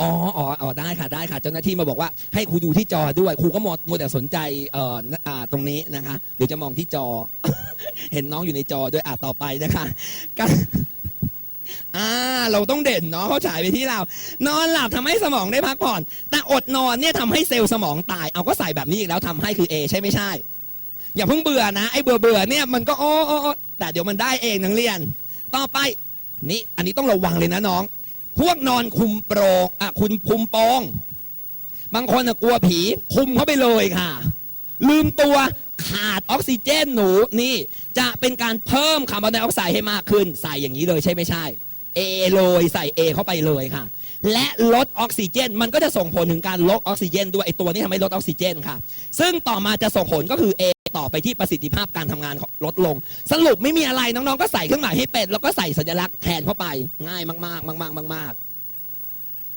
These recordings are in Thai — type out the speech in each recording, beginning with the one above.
อ๋ออ๋ออ๋อได้ค่ะได้ค่ะ เจ้าหน้าที่มาบอกว่าให้ครูดูที่จอด้วยครูก็มองมัวแต่สนใจเอ่ออ่าตรงนี้นะคะ เดี๋ยวจะมองที่จอ เห็นน้องอยู่ในจอด้วยอะต่อไปนะคะการอ่าเราต้องเด่นเนาะเขาฉายไปที่เรา นอนหลับทำให้สมองได้พักผ่อน แต่อดนอนเนี่ยทำให้เซลล์สมองตาย เอาก็ใส่แบบนี้อีกแล้วทำให้คือ A ใช่ไม่ใช่ อย่าเพิ่งเบื่อนะไอ้เบื่อเบื่อเนี่ยมันก็โอ้โอ้โอ้แต่เดี๋ยวมันได้เองนักเรียน ต่อไปนี่อันนี้ต้องระวังเลยนะน้อง พวกนอนคุมโปรงอะคุณคุมโปงบางคนกลัวผีคุมเขาไปเลยค่ะ ลืมตัวขาดออกซิเจนหนูนี่ จะเป็นการเพิ่มคาร์บอนไดออกไซด์ให้มากขึ้น ใส่อย่างนี้เลยใช่ไม่ใช่ เอเลยใส่เอเข้าไปเลยค่ะ และลดออกซิเจน มันก็จะส่งผลถึงการลดออกซิเจนด้วยไอตัวนี้ทำให้ลดออกซิเจนค่ะ ซึ่งต่อมาจะส่งผลก็คือ A ต่อไปที่ประสิทธิภาพการทำงานลดลง สรุปไม่มีอะไรน้องๆก็ใส่เครื่องหมายให้เป็นแล้วก็ใส่สัญลักษณ์แทนเข้าไปง่ายมากๆ มาก ๆ มาก ๆ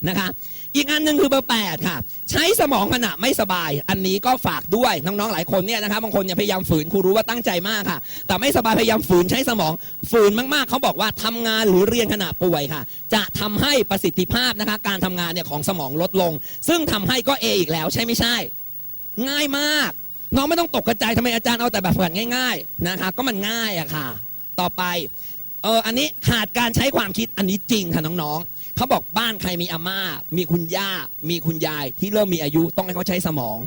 นะคะ อีกอันหนึ่งคือเบอร์แปดค่ะ ใช้สมองขณะไม่สบาย อันนี้ก็ฝากด้วย น้อง ๆ หลายคนเนี่ยนะคะบางคนเนี่ยพยายามฝืนครูรู้ว่าตั้งใจมากค่ะ แต่ไม่สบายพยายามฝืนใช้สมอง ฝืนมากๆ เขาบอกว่าทำงานหรือเรียนขณะป่วยค่ะ จะทำให้ประสิทธิภาพนะคะ การทำงานเนี่ยของสมองลดลง ซึ่งทำให้ก็ A อีกแล้วใช่ไม่ใช่ ง่ายมากน้องไม่ต้องตกกระจายทำไมอาจารย์เอาแต่แบบฝึกง่ายๆนะคะ ก็มันง่ายอะค่ะ ต่อไปเอออันนี้ขาดการใช้ความคิดอันนี้จริงค่ะน้องๆ เขาบอกบ้านใครมีอาม่า มีคุณย่า มีคุณยายที่เริ่มมีอายุต้องให้เขาใช้สมอง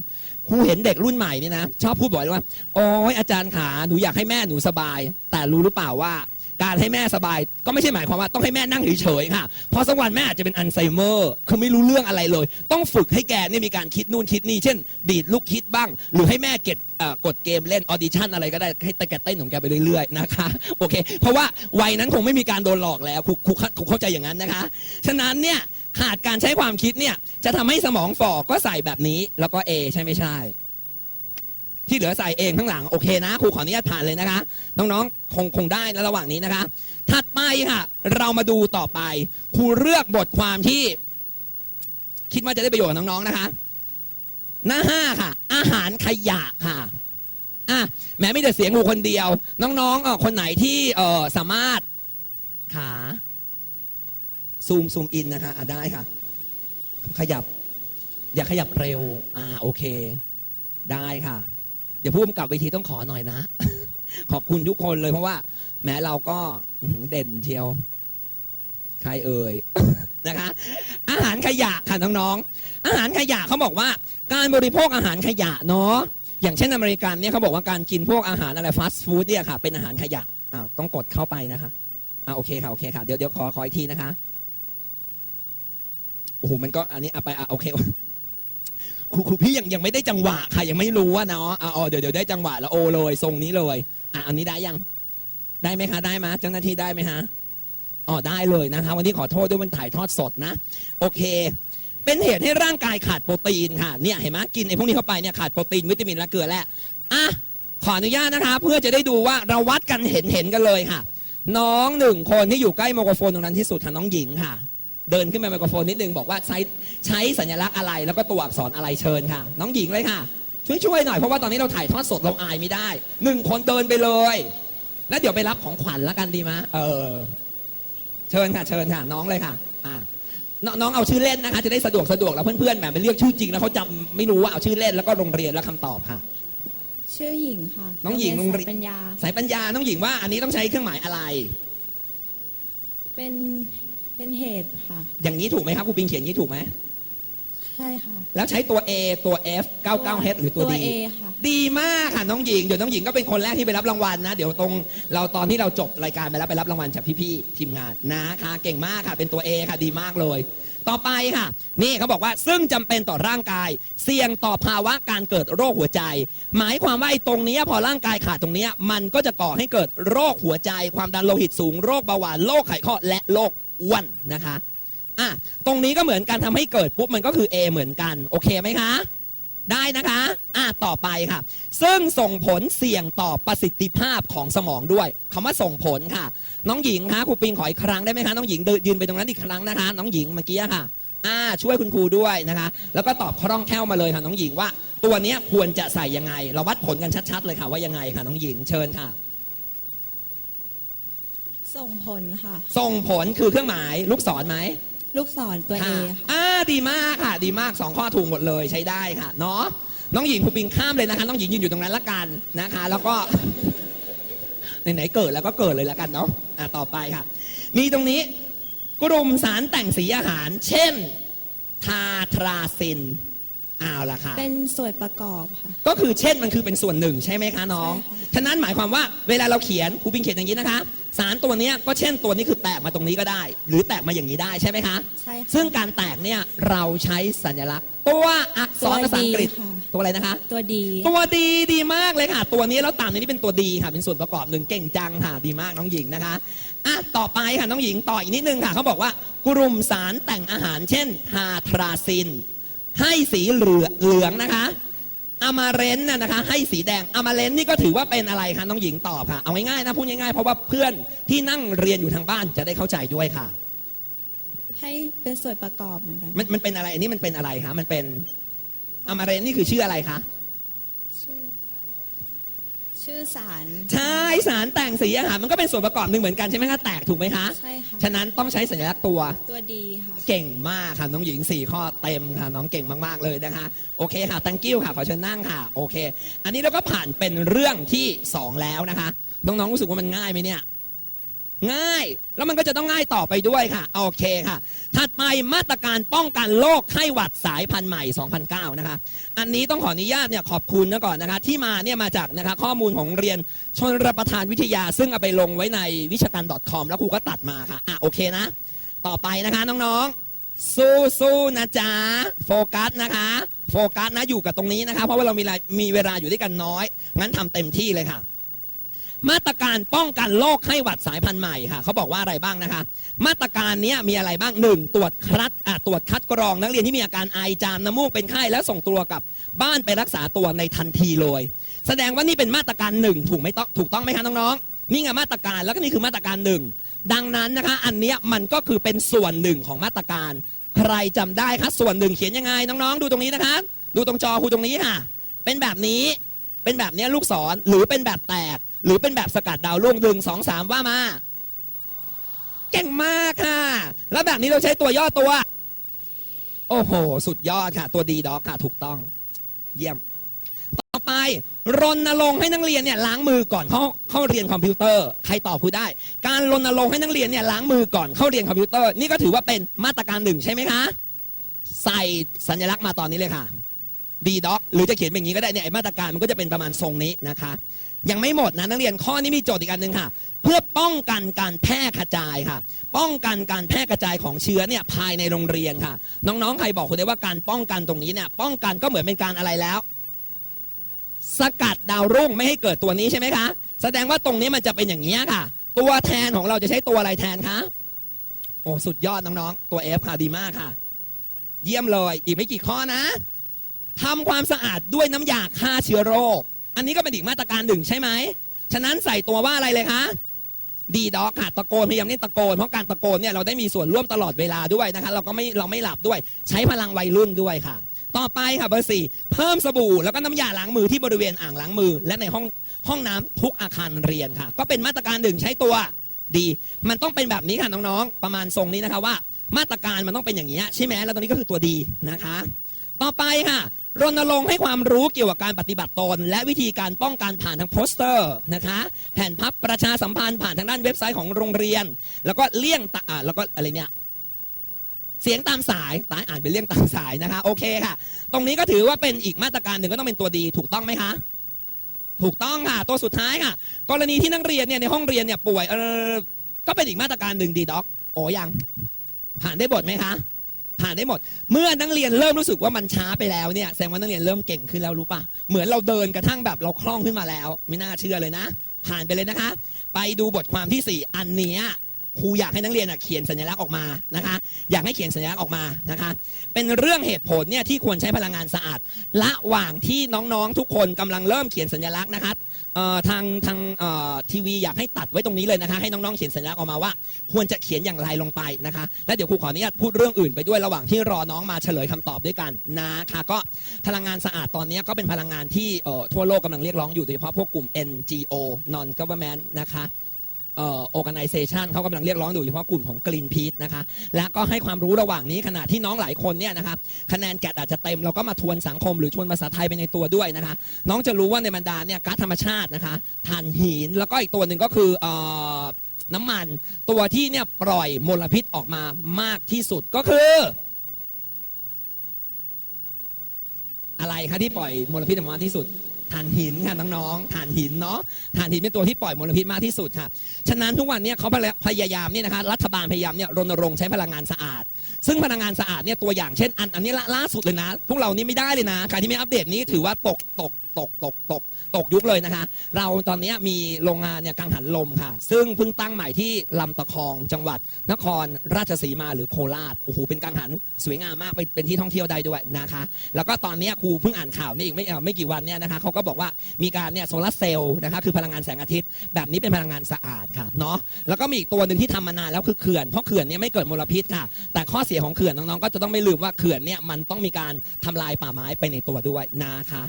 ครูเห็นเด็กรุ่นใหม่นี่นะ ชอบพูดบ่อยเลยว่าโอ้ยอาจารย์ขาหนูอยากให้แม่หนูสบาย แต่รู้หรือเปล่าว่า การให้แม่สบาย ก็ไม่ใช่หมายความว่าต้องให้แม่นั่งเฉยๆค่ะ เพราะสักวันแม่อาจจะเป็นอัลไซเมอร์ คือไม่รู้เรื่องอะไรเลย ต้องฝึกให้แกเนี่ยมีการคิดนู่นคิดนี่ เช่น ดีดลูกคิดบ้าง หรือให้แม่เก็บกดเกมเล่นออดิชั่นอะไรก็ได้ให้แต่แกเต้นของแกไปเรื่อยๆนะคะโอเค เพราะว่าวัยนั้นคงไม่มีการโดนหลอกแล้วครูครูเข้าใจอย่างนั้นนะคะ ฉะนั้นเนี่ยขาดการใช้ความคิดเนี่ยจะทำให้สมองฝ่อก็ใส่แบบนี้แล้วก็ A ใช่ไม่ใช่ ที่เหลือใส่เองข้างหลังโอเคนะครูขออนุญาตผ่านเลยนะคะ น้องๆคงคงได้นะระหว่างนี้นะคะ ถัดไปค่ะ เรามาดูต่อไปครูเลือกบทความที่ คิดว่าจะได้ประโยชน์กับน้องๆนะคะ หน้าห้าค่ะ อาหารขยะค่ะอะแม้ไม่แต่เสียงครูคนเดียว น้องๆคนไหนที่เออสามารถขาซูมซูมอินนะคะอะได้ค่ะ ขยับ อย่าขยับเร็ว อ่าโอเค ได้ค่ะ เดี๋ยวผู้กำกับเวทีต้องขอหน่อยนะ ขอบคุณทุกคนเลยเพราะว่า แม้เราก็เด่นเชียว ใครเอ่ยนะคะ อาหารขยะค่ะน้องๆอาหารขยะเขาบอกว่า การบริโภคอาหารขยะเนาะอย่างเช่นอเมริกันเนี่ยเขาบอกว่าการกินพวกอาหารอะไรฟาสต์ฟู้ดเนี่ยค่ะ เป็นอาหารขยะอ่าต้องกดเข้าไปนะคะอ่าโอเคค่ะโอเคค่ะเดี๋ยวเดี๋ยวขอขออีกทีนะคะโอ้โหมันก็อันนี้เอาไปอะโอเค ครูครูพี่ยังยังไม่ได้จังหวะค่ะยังไม่รู้ว่าเนาะอะอ๋อเดี๋ยวเดี๋ยวได้จังหวะแล้วโอเลยทรงนี้เลยอะอันนี้ได้ยังได้ไหมคะได้ไหมเจ้าหน้าที่ได้ไหมฮะอ๋อได้เลยนะคะวันนี้ขอโทษด้วยมันถ่ายทอดสดนะ โอเค เป็นเหตุให้ร่างกายขาดโปรตีนค่ะเนี่ยเห็นไหมกินไอ้พวกนี้เข้าไปเนี่ยขาดโปรตีนวิตามินและเกลือแร่อะขออนุญาตนะคะ เพื่อจะได้ดูว่าเราวัดกันเห็นเห็นกันเลยค่ะ น้องหนึ่งคนที่อยู่ใกล้ไมโครโฟนตรงนั้นที่สุดค่ะน้องหญิงค่ะ เดินขึ้นไปไมโครโฟนนิดนึงบอกว่าใช้ใช้สัญลักษณ์อะไรแล้วก็ตัวอักษรอะไรเชิญค่ะ น้องหญิงเลยค่ะ ช่วยช่วยหน่อยเพราะว่าตอนนี้เราถ่ายทอดสดเราอายไม่ได้หนึ่งคนเดินไปเลย แล้วเดี๋ยวไปรับของขวัญแล้วกันดีมะเออ เชิญค่ะ เชิญค่ะ น้องเลยค่ะ อ่าน้องน้องเอาชื่อเล่นนะคะ จะได้สะดวกสะดวกแล้วเพื่อนๆแบบไปเรียกชื่อจริงแล้วเขาจำไม่รู้ว่าเอาชื่อเล่นแล้วก็โรงเรียนแล้วคำตอบค่ะ ชื่อหญิงค่ะ น้องหญิงโรโรงเรีเรียยนนปัญญา สายปัญญาน้องหญิงว่า อันนี้ต้องใช้เครื่องหมายอะไร เป็น เป็นเหตุค่ะ อย่างนี้ถูกไหมครับครูปิงเขียนอย่างนี้ถูกไหมใช่ค่ะ แล้วใช้ตัว A ตัว F 99H หรือตัว ตัว D A ค่ะ ดีมากค่ะน้องหญิง เดี๋ยวน้องหญิงก็เป็นคนแรกที่ไปรับรางวัลนะ เดี๋ยวตรงเราตอนที่เราจบรายการไปแล้วไปรับรางวัลจากพี่ๆทีมงานนะคะเก่งมากค่ะ เป็นตัว A ค่ะดีมากเลย ต่อไปค่ะ นี่เขาบอกว่าซึ่งจำเป็นต่อร่างกาย เสี่ยงต่อภาวะการเกิดโรคหัวใจ หมายความว่าไอ้ตรงเนี้ยพอร่างกายขาดตรงเนี้ยมันก็จะก่อให้เกิดโรคหัวใจ ความดันโลหิตสูงโรคเบาหวานโรคไขข้อและโรค อ้วนนะคะอะตรงนี้ก็เหมือนกันทำให้เกิดปุ๊บมันก็คือ A เหมือนกัน โอเคไหมคะ ได้นะคะอะต่อไปค่ะ ซึ่งส่งผลเสี่ยงต่อประสิทธิภาพของสมองด้วยคำว่าส่งผลค่ะ น้องหญิงคะครูปิงขออีกครั้งได้ไหมคะน้องหญิงเดินยืนไปตรงนั้นอีกครั้งนะคะ น้องหญิงเมื่อกี้ค่ะอ่าช่วยคุณครูด้วยนะคะ แล้วก็ตอบคล่องแคล่วมาเลยค่ะน้องหญิงว่า ตัวนี้ควรจะใส่ยังไง เราวัดผลกันชัด ๆ เลยค่ะว่ายังไงค่ะน้องหญิงเชิญค่ะ ส่งผลค่ะ ส่งผลคือเครื่องหมายลูกศรไหมลูกศรตัว A ค่ะค่ะอ่าดีมากค่ะ ดีมากสองข้อถูกหมดเลยใช้ได้ค่ะเนาะน้องหญิงภูปิงข้ามเลยนะคะ น้องหญิงยืนอยู่ตรงนั้นละกันนะคะ แล้วก็ ไหนๆเกิดแล้วก็เกิดเลยละกันเนาะอะต่อไปค่ะ มีตรงนี้ กลุ่มสารแต่งสีอาหาร เช่น ทาทราซินเอาละค่ะ เป็นส่วนประกอบค่ะ ก็คือเช่นมันคือเป็นส่วนหนึ่งใช่ไหมคะน้องใช่ค่ะฉะนั้นหมายความว่าเวลาเราเขียนครูปิงเขียนอย่างนี้นะคะ สารตัวเนี้ยก็เช่นตัวนี้คือแตกมาตรงนี้ก็ได้ หรือแตกมาอย่างนี้ได้ใช่ไหมคะ ใช่ค่ะซึ่งการแตกเนี่ยเราใช้สัญลักษณ์ ตัวอักษรตัวภาษาอังกฤษดีค่ะตัวอะไรนะคะ ตัวดี ตัวดีดีมากเลยค่ะ ตัวนี้แล้วตามในนี้เป็นตัวดีค่ะ เป็นส่วนประกอบหนึ่งเก่งจังค่ะ ดีมากน้องหญิงนะคะอะต่อไปค่ะน้องหญิงต่ออีกนิดนึงค่ะเขาบอกว่ากลุ่มสารแต่งอาหาร เช่นฮาทราซิน ให้สีเหลืองเหลืองนะคะอามาเรนน่ะนะคะ ให้สีแดงอามาเรนนี่ก็ถือว่าเป็นอะไรคะน้องหญิงตอบค่ะ เอาง่ายๆนะพูดง่ายๆ เพราะว่าเพื่อนที่นั่งเรียนอยู่ทางบ้านจะได้เข้าใจด้วยค่ะ ให้เป็นส่วนประกอบเหมือนกัน มันมันเป็นอะไรอันนี้มันเป็นอะไรคะมันเป็นอามาเรนนี่คือชื่ออะไรคะชื่อ ชื่อสาร ใช่สารแต่งสีอาหารมันก็เป็นส่วนประกอบหนึ่งเหมือนกันใช่ไหมคะแตกถูกไหมคะ ใช่ค่ะ ฉะนั้นต้องใช้สัญลักษณ์ตัวตัวดีค่ะ เก่งมากค่ะน้องหญิง 4 ข้อเต็มค่ะน้องเก่งมากๆเลยนะคะ โอเคค่ะ thank you ค่ะขอเชิญนั่งค่ะ โอเค อันนี้เราก็ผ่านเป็นเรื่องที่ 2 แล้วนะคะ น้องๆรู้สึกว่ามันง่ายไหมเนี่ย ง่าย แล้วมันก็จะต้องง่ายต่อไปด้วยค่ะ โอเคค่ะ ถัดไปมาตรการป้องกันโรคไข้หวัดสายพันธุ์ใหม่ 2009 นะคะ อันนี้ต้องขออนุญาตเนี่ยขอบคุณนะก่อนนะคะ ที่มาเนี่ยมาจากนะคะข้อมูลของเรียนชนรประทานวิทยา ซึ่งเอาไปลงไว้ในวิชาการ .com แล้วครูก็ตัดมาค่ะ อะ โอเคนะ ต่อไปนะคะน้องๆ สู้สู้ๆนะจ๊ะ โฟกัสนะคะ โฟกัสนะอยู่กับตรงนี้นะคะ เพราะว่าเรามีเวลามีเวลาอยู่ด้วยกันน้อย งั้นทำเต็มที่เลยค่ะ มาตรการป้องกันโรคไข้หวัดสายพันธุ์ใหม่ค่ะเขาบอกว่าอะไรบ้างนะคะ มาตรการนี้มีอะไรบ้างหนึ่งตรวจคัดตรวจคัดกรองนักเรียนที่มีอาการไอจามน้ำมูกเป็นไข้แล้วส่งตัวกลับบ้านไปรักษาตัวในทันทีเลย แสดงว่านี่เป็นมาตรการหนึ่งถูกไหมต้องถูกต้องไหมคะน้องๆนี่ไงมาตรการแล้วก็นี่คือมาตรการหนึ่งดังนั้นนะคะ อันนี้มันก็คือเป็นส่วนหนึ่งของมาตรการ ใครจำได้คะส่วนหนึ่งเขียนยังไงน้องๆ ดูตรงนี้นะคะ ดูตรงจอครูตรงนี้ค่ะ เป็นแบบนี้ เป็นแบบนี้ลูกศรหรือเป็นแบบแตก หรือเป็นแบบสกัดดาวรุ่งหนึ่งสองสามว่ามา เก่งมากค่ะ แล้วแบบนี้เราใช้ตัวย่อตัว โอ้โห สุดยอดค่ะ ตัวดีด็อกค่ะ ถูกต้อง เยี่ยม ต่อไป รณรงค์ให้นักเรียนเนี่ยล้างมือก่อนเข้าเข้าเรียนคอมพิวเตอร์ ใครตอบพูดได้ การรณรงค์ให้นักเรียนเนี่ยล้างมือก่อนเข้าเรียนคอมพิวเตอร์ นี่ก็ถือว่าเป็นมาตรการหนึ่งใช่ไหมคะ ใส่สัญลักษณ์มาตอนนี้เลยค่ะ ดีด็อกหรือจะเขียนเป็นอย่างนี้ก็ได้เนี่ยไอ้มาตรการมันก็จะเป็นประมาณทรงนี้นะคะ ยังไม่หมดนะนักเรียนข้อนี้มีโจทย์อีกอันหนึ่งค่ะ เพื่อป้องกันการแพร่กระจายค่ะ ป้องกันการแพร่กระจายของเชื้อเนี่ยภายในโรงเรียนค่ะ น้องๆใครบอกคุณได้ว่าการป้องกันตรงนี้เนี่ยป้องกันก็เหมือนเป็นการอะไรแล้ว สกัดดาวรุ่งไม่ให้เกิดตัวนี้ใช่ไหมคะ แสดงว่าตรงนี้มันจะเป็นอย่างนี้ค่ะ ตัวแทนของเราจะใช้ตัวอะไรแทนคะโอ้สุดยอดน้องๆตัว F ค่ะดีมากค่ะ เยี่ยมเลยอีกไม่กี่ข้อนะ ทำความสะอาดด้วยน้ำยาฆ่าเชื้อโรค อันนี้ก็เป็นอีกมาตรการหนึ่งใช่ไหม ฉะนั้นใส่ตัวว่าอะไรเลยคะดีด็อกค่ะตะโกนพยายามเล่นตะโกนเพราะการตะโกนเนี่ยเราได้มีส่วนร่วมตลอดเวลาด้วยนะคะเราก็ไม่เราไม่หลับด้วยใช้พลังวัยรุ่นด้วยค่ะ ต่อไปค่ะเบอร์สี่เพิ่มสบู่แล้วก็น้ำยาล้างมือที่บริเวณอ่างล้างมือ และในห้องห้องน้ำทุกอาคารเรียนค่ะ ก็เป็นมาตรการหนึ่งใช้ตัวดี มันต้องเป็นแบบนี้ค่ะน้องๆ ประมาณทรงนี้นะคะว่า มาตรการมันต้องเป็นอย่างนี้ยใช่ไหมแล้วตรงนี้ก็คือตัวดีนะคะ ต่อไปค่ะ รณรงค์ให้ความรู้เกี่ยวกับการปฏิบัติตน และวิธีการป้องกันผ่านทางโปสเตอร์นะคะ แผ่นพับประชาสัมพันธ์ผ่านทางด้านเว็บไซต์ของโรงเรียน แล้วก็เลี่ยงตะอ่าแล้วก็อะไรเนี่ยเสียงตามสายตายอ่านเป็นเลี่ยงตามสายนะคะโอเคค่ะ ตรงนี้ก็ถือว่าเป็นอีกมาตรการหนึ่งก็ต้องเป็นตัวดีถูกต้องไหมคะถูกต้องค่ะ ตัวสุดท้ายค่ะ กรณีที่นักเรียนเนี่ยในห้องเรียนเนี่ยป่วยเออก็เป็นอีกมาตรการหนึ่งดีด็อกโอ้ยังผ่านได้บทไหมคะ ผ่านได้หมด เมื่อนักเรียนเริ่มรู้สึกว่ามันช้าไปแล้วเนี่ยแสดงว่านักเรียนเริ่มเก่งขึ้นแล้วรู้ปะเหมือนเราเดินกระทั่งแบบเราคล่องขึ้นมาแล้ว ไม่น่าเชื่อเลยนะ ผ่านไปเลยนะคะ ไปดูบทความที่ 4 อันนี้ครูอยากให้นักเรียนเขียนสัญลักษณ์ออกมานะคะ อยากให้เขียนสัญลักษณ์ออกมานะคะ เป็นเรื่องเหตุผลเนี่ยที่ควรใช้พลังงานสะอาดระหว่างที่น้องๆทุกคนกำลังเริ่มเขียนสัญลักษณ์นะคะ ทางทางทีวีอยากให้ตัดไว้ตรงนี้เลยนะคะ ให้น้องๆเขียนสัญลักษณ์ออกมาว่า ควรจะเขียนอย่างไรลงไปนะคะ และเดี๋ยวครูขออนุญาตพูดเรื่องอื่นไปด้วยระหว่างที่รอน้องมาเฉลยคำตอบด้วยกันนะคะก็พลังงานสะอาดตอนนี้ก็เป็นพลังงานที่ทั่วโลกกำลังเรียกร้องอยู่โดยเฉพาะพวกกลุ่ม NGO non government นะคะ เอ่อ organization เขากำลังเรียกร้องโดยเฉพาะกลุ่มของ Greenpeace นะคะและก็ให้ความรู้ระหว่างนี้ขณะที่น้องหลายคนเนี่ยนะคะคะแนนแกดอาจจะเต็มเราก็มาทวนสังคมหรือทวนภาษาไทยไปในตัวด้วยนะคะ น้องจะรู้ว่าในบรรดาเนี่ยก๊าซธรรมชาตินะคะถ่านหินแล้วก็อีกตัวหนึ่งก็คืออน้ำมัน ตัวที่เนี่ยปล่อยมลพิษออกมามากที่สุดก็คือ อะไรคะที่ปล่อยมลพิษออกมาที่สุดานหินค่ะน้องๆถ่านหินเนาะถ่านหินเป็นตัวที่ปล่อยมลพิษมากที่สุดค่ะฉะนั้นทุกวันนี้เขาพยายามเนี่ยนะคะรัฐบาลพยายามเนี่ยรณรงค์ใช้พลังงานสะอาด ซึ่งพลังงานสะอาดเนี่ยตัวอย่างเช่นอันอันนี้ละล่าสุดเลยนะ พวกเรานี่ไม่ได้เลยนะใครที่ไม่อัปเดตนี้ถือว่าตกตกตกตกตก ตกยุคเลยนะคะ เราตอนนี้มีโรงงานเนี่ยกังหันลมค่ะ ซึ่งเพิ่งตั้งใหม่ที่ลำตะคองจังหวัด นครราชสีมาหรือโคราชโอ้โหเป็นกังหันสวยงามมากเป็นเป็นที่ท่องเที่ยวได้ด้วยนะคะ แล้วก็ตอนนี้ครูเพิ่งอ่านข่าวนี่อีกไม่ไม่กี่วันเนี่ยนะคะเขาก็บอกว่ามีการเนี่ยโซลาร์เซลล์นะคะคือพลังงานแสงอาทิตย์ แบบนี้เป็นพลังงานสะอาดค่ะเนาะแล้วก็มีอีกตัวหนึ่งที่ทำมานานแล้วคือเขื่อนเพราะเขื่อนเนี่ยไม่เกิดมลพิษค่ะ แต่ข้อเสียของเขื่อนน้องๆก็จะต้องไม่ลืมว่าเขื่อนเนี่ยมันต้องมีการทำลายป่าไม้ไปในตัวด้วยนะคะ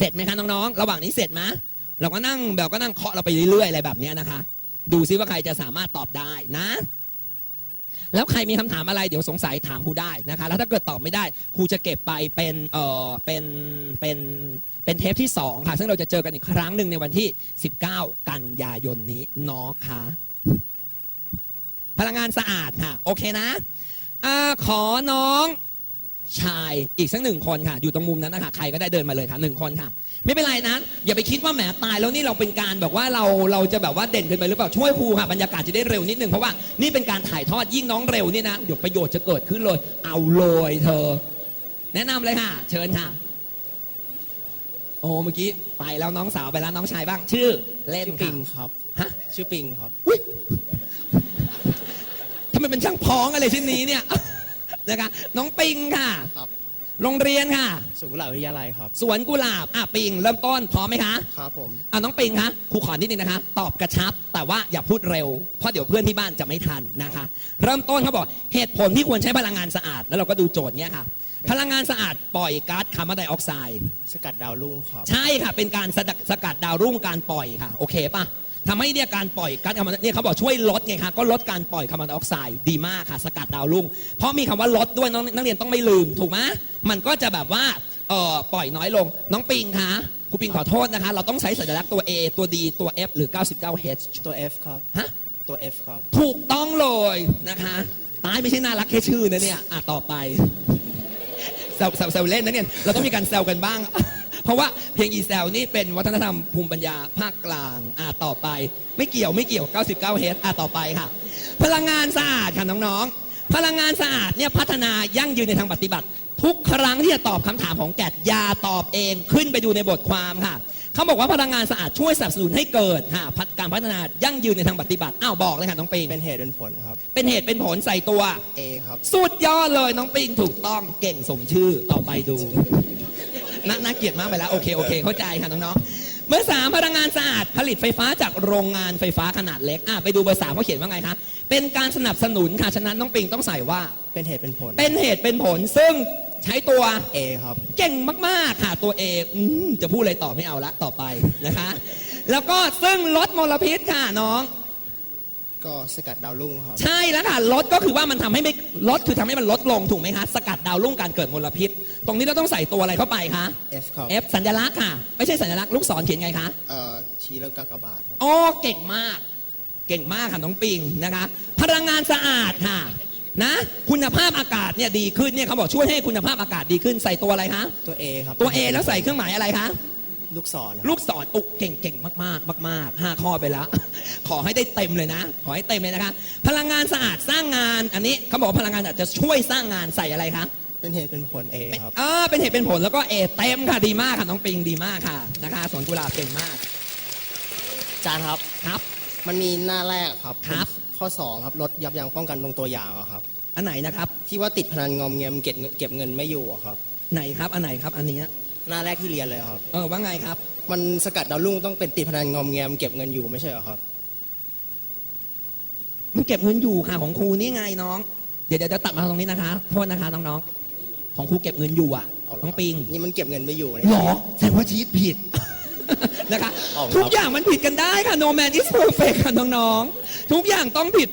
เสร็จไหมคะน้องๆ ระหว่างนี้เสร็จไหมเราก็นั่งแบบก็นั่งเคาะเราไปเรื่อยๆอะไรแบบนี้นะคะ ดูซิว่าใครจะสามารถตอบได้นะ แล้วใครมีคำถามอะไรเดี๋ยวสงสัยถามครูได้นะคะ แล้วถ้าเกิดตอบไม่ได้ครูจะเก็บไปเป็นเอ่อเป็นเป็นเป็นเทปที่2ค่ะซึ่งเราจะเจอกันอีกครั้งหนึ่งในวันที่ 19 กันยายนนี้เนาะค่ะพลังงานสะอาดค่ะ โอเคนะอขอน้อง ชายอีกสักหนึ่งคนค่ะ อยู่ตรงมุมนั้นนะคะใครก็ได้เดินมาเลยค่ะหนึ่งคนค่ะ ไม่เป็นไรนะอย่าไปคิดว่าแหมตายแล้วนี่เราเป็นการแบบว่าเราเราจะแบบว่าเด่นเกินไปหรือเปล่าช่วยครูค่ะบรรยากาศจะได้เร็วนิดนึงเพราะว่านี่เป็นการถ่ายทอดยิ่งน้องเร็วนี่นะเดี๋ยวประโยชน์จะเกิดขึ้นเลย เอาเลยเธอ แนะนำเลยค่ะ เชิญค่ะ โอ้เมื่อกี้ไปแล้วน้องสาวไปแล้วน้องชายบ้าง ชื่อ เล่นชื่อปิค่ะงครับฮะชื่อปิงครับทำไมเป็นช่างพ้องอะไรชิ้นนี้เนี่ย นะคะน้องปิงค่ะ ครับ โรงเรียนค่ะ สุขุลาวิทยาลัยครับ สวนกุหลาบอะปิง เริ่มต้นพร้อมไหมคะครับผม อะน้องปิงคะครูขอนิดนึงนะคะ ตอบกระชับ แต่ว่าอย่าพูดเร็ว เพราะเดี๋ยวเพื่อนที่บ้านจะไม่ทันนะคะ เริ่มต้นเขาบอกเหตุผลที่ควรใช้พลังงานสะอาด แล้วเราก็ดูโจทย์เนี้ยค่ะ พลังงานสะอาดปล่อยก๊าซคาร์บอนไดออกไซด์ สกัดดาวรุ่งครับ ใช่ค่ะ เป็นการสกัดสกัดดาวรุ่งการปล่อยค่ะ โอเคปะ ทำให้เนี่ยการปล่อยก๊าซคาร์บอนเนี่ยเขาบอกช่วยลดไงคะก็ลดการปล่อยคาร์บอนไดออกไซด์ดีมากค่ะ สกัดดาวรุ่ง เพราะมีคำว่าลดด้วยน้องนักเรียนต้องไม่ลืมถูกไหมมันก็จะแบบว่าเออปล่อยน้อยลงน้องปิงคะครูปิงขอโทษนะคะ เราต้องใช้สัญลักษณ์ตัว A ตัว D ตัว F หรือ 99H ตัว F ครับ ฮะ ตัว F ครับ ถูกต้องเลยนะคะตายไม่ใช่น่ารักแค่ชื่อนะเนี่ยอะต่อไปแซวแซวแซวเล่นนะเนี่ยเราต้องมีการแซวกันบ้าง เพราะว่าเพลงอีแซวนี่เป็นวัฒนธรรมภูมิปัญญาภาคกลางอะต่อไป ไม่เกี่ยวไม่เกี่ยว 99 เฮดอะต่อไปค่ะ พลังงานสะอาดค่ะน้องๆ พลังงานสะอาดเนี่ยพัฒนายั่งยืนในทางปฏิบัติ ทุกครั้งที่จะตอบคำถามของแกดอยาตอบเองขึ้นไปดูในบทความค่ะเขาบอกว่าพลังงานสะอาดช่วยสนับสนุนให้เกิดค่ะพัฒการพัฒนายั่งยืนในทางปฏิบัติอ้าวบอกเลยค่ะน้องปิงเป็นเหตุเป็นผลครับ เป็นเหตุเป็นผลใส่ตัว A ครับ สุดยอดเลยน้องปิงถูกต้องเก่งสมชื่อต่อไปดู น่าน่าเกลียดมากไปแล้วโอเคโอเค เข้าใจค่ะน้องๆเบอร์สามพลังงานสะอาดผลิตไฟฟ้าจากโรงงานไฟฟ้าขนาดเล็กอะไปดูเบอร์สามเขาเขียนว่าไงคะเป็นการสนับสนุนค่ะฉะนั้นน้องปิงต้องใส่ว่า เป็นเหตุเป็นผล เป็นเหตุเป็นผลซึ่งใช้ตัว A ครับ เก่งมากๆค่ะตัวเองอืมจะพูดอะไรต่อไม่เอาละต่อไปนะคะ แล้วก็ซึ่งลดมลพิษค่ะน้อง ก็สกัดดาวรุ่งครับ ใช่แล้วค่ะลดก็คือว่ามันทำให้ไม่ลดคือทำให้มันลดลงถูกไหมคะสกัดดาวรุ่งการเกิดมลพิษ ตรงนี้เราต้องใส่ตัวอะไรเข้าไปคะ F ครับ F สัญลักษณ์ค่ะ ไม่ใช่สัญลักษณ์ลูกศรเขียนไงคะ เอ่อชี้แล้วกากบาทครับอ๋อเก่งมาก เก่งมากค่ะน้องปิงนะคะ พลังงานสะอาดค่ะ นะ คุณภาพอากาศเนี่ยดีขึ้นเนี่ยเขาบอกช่วยให้คุณภาพอากาศดีขึ้นใส่ตัวอะไรคะ ตัว A ครับตัว A แล้วใส่เครื่องหมายอะไรคะ ลูกศรครับลูกศรอุกเก่งเก่งมากๆ มากๆห้าข้อไปแล้ว ขอให้ได้เต็มเลยนะ ขอให้เต็มเลยนะคะ พลังงานสะอาดสร้างงาน อันนี้เขาบอกว่าพลังงานอาจจะช่วยสร้างงานใส่อะไรคะเป็นเหตุเป็นผล A ครับเออเป็นเหตุเป็นผลแล้วก็เอเต็มค่ะดีมากค่ะน้องปิงดีมากค่ะนะคะสวนกุหลาบเก่งมากจานครับครับ มันมีหน้าแรกครับครับ ข้อ2ครับลดยับยั้งป้องกันตรงตัวอย่างอะครับ อันไหนนะครับ ที่ว่าติดพนันงอมเงียมเก็บเงินเก็บเงินไม่อยู่อะครับ ไหนครับ อันไหนครับอันเนี้ย หน้าแรกที่เรียนเลยครับ เออว่าไงครับ มันสกัดดาวรุ่งต้องเป็นติดพนันงอมเงียมเก็บเงินอยู่ไม่ใช่เหรอครับ มันเก็บเงินอยู่ค่ะของครูนี่ไงน้อง เดี๋ยวเดี๋ยวจะตัดมาตรงนี้นะคะโทษนะคะน้องๆ ของครูเก็บเงินอยู่อะเอาเหรอน้องปิง นี่มันเก็บเงินไม่อยู่เลย หรอแสดงว่าชีตผิด นะคะขอบคุณครับ ทุกอย่างมันผิดกันได้ค่ะ no man is perfect ค่ะน้องๆ ทุกอย่างต้องผิด